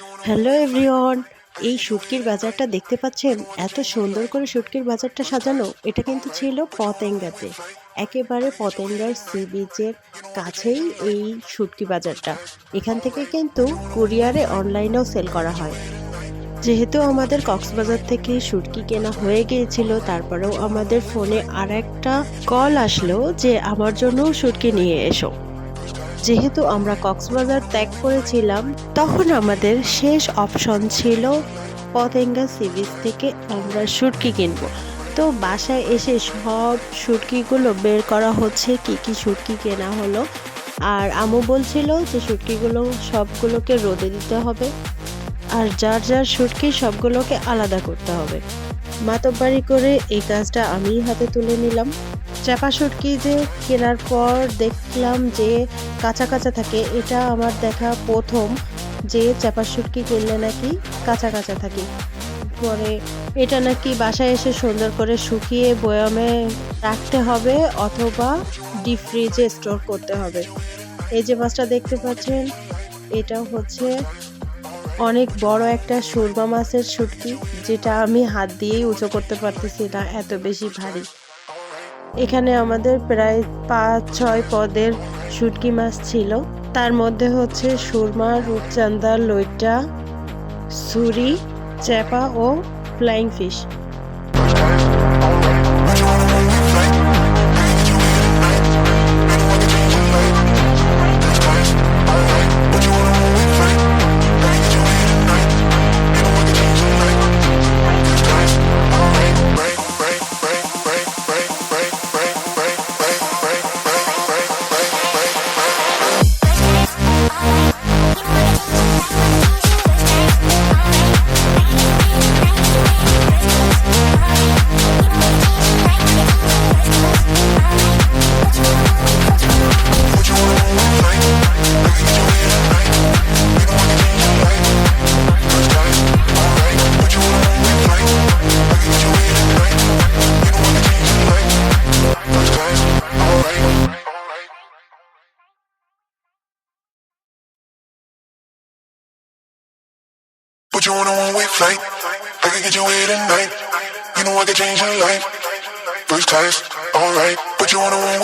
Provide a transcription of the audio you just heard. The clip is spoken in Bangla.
হ্যালো এভরিওয়ান এই শুটকির বাজারটা দেখতে পাচ্ছেন? এত সুন্দর করে শুটকির বাজারটা সাজানো, এটা কিন্তু ছিল পতেঙ্গাতে। একেবারে পতেঙ্গার সি বিচের কাছেই এই শুটকি বাজারটা। এখান থেকে কিন্তু কুরিয়ারে অনলাইনেও সেল করা হয়। যেহেতু আমাদের কক্সবাজার থেকে শুটকি কেনা হয়ে গিয়েছিল, তারপরেও আমাদের ফোনে আর একটা কল আসলো যে, আমার জন্যও শুটকি নিয়ে এসো। যেহেতু আমরা কক্সবাজার ত্যাগ করেছিলাম, তখন আমাদের শেষ অপশন ছিল পতেঙ্গা সি বিচ থেকে আমরা শুটকি কিনবো। তো বাসায় এসে সব শুটকিগুলো বের করা হচ্ছে, কি কি শুটকি কেনা হলো। আর আমু বলছিল যে শুটকিগুলো সবগুলোকে রোদে দিতে হবে আর যার যার শুটকি সবগুলোকে আলাদা করতে হবে। মাতব্বারি করে এই কাজটা আমিই হাতে তুলে নিলাম। চাপা শুটকি যে কেনার পর দেখলাম যে কাঁচা কাঁচা থাকে, এটা আমার দেখা প্রথম যে চাপা শুটকি কিনলে নাকি কাঁচা কাঁচা থাকে। পরে এটা নাকি বাসায় এসে সুন্দর করে শুকিয়ে বয়ামে রাখতে হবে অথবা ডিপ ফ্রিজে স্টোর করতে হবে। এই যে মাছটা দেখতে পাচ্ছেন, এটা হচ্ছে অনেক বড় একটা সুরমা মাছের শুটকি যেটা আমি হাত দিয়েই উঁচু করতে পারতেছি না, এত বেশি ভারী। এখানে আমাদের প্রায় পাঁচ ছয় পদের শুটকি মাছ ছিল। তার মধ্যে হচ্ছে সুরমা রূপচান্দা লইটা সুরি চ্যাপা ও flying fish. Put you on a one-way flight. I can get you here tonight. You know I can change your life. First class, alright. Put you on a one-way